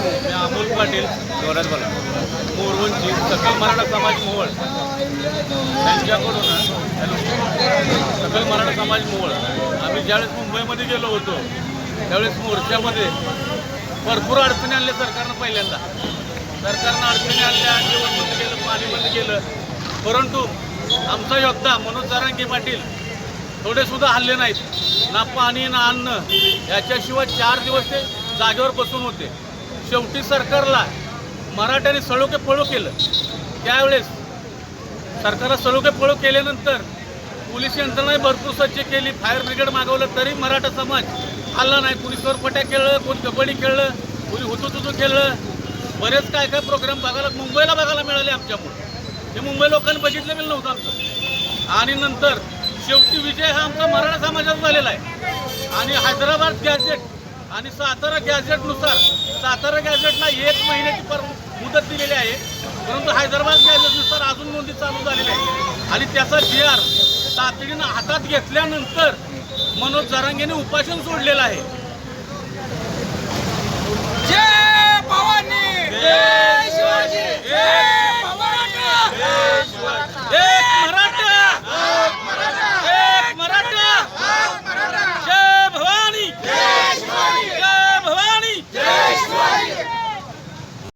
मी अमोल पाटील. जोरात बोला. मोरवंची. सकल मराठा समाज मोहोळ. त्यांच्याकडून हॅलो. सकल मराठा समाज मोहोळ. आम्ही ज्यावेळेस मुंबईमध्ये गेलो होतो त्यावेळेस मोर्चामध्ये भरपूर अडचणी आणल्या सरकारनं पहिल्यांदा. सरकारनं अडचणी आणल्या जेवण बंद केलं पाणी बंद केलं. परंतु आमचा योद्धा मनोज जारांगे पाटील थोडे सुद्धा हल्ले नाहीत. ना पाणी ना अन्न. याच्याशिवाय चार दिवस ते जागेवर बसून होते. शेवटी सरकारला मराठ्याने सळोके पळो केलं. त्यावेळेस सरकारला सळोके पळो केल्यानंतर पोलीस यंत्रणाही भरपूर सज्ज केली. फायर ब्रिगेड मागवलं तरी मराठा समाज हल्ला नाही. कुणी सोरपट्या खेळलं कोणी कबड्डी खेळलं कुणी हुतुतुतू खेळलं. बरेच काय काय प्रोग्राम बघायला मुंबईला बघायला मिळाले आमच्यामुळे. हे मुंबई लोकांनी बघितलं गेलं नव्हतं आमचं. आणि नंतर शेवटी विजय हा आमचा मराठा समाजाचा झालेला आहे. आणि हैदराबाद गॅजेट आणि सातारा गॅझेटनुसार सातारा गॅझेटला एक महिन्याची पर मुदत दिलेली आहे. परंतु हैदराबाद गॅझेटनुसार अजून नोंदी चालू झालेल्या आहे. आणि त्याचा जी आर तातडीनं हातात घेतल्यानंतर मनोज जरांगेने उपासन सोडलेलं आहे.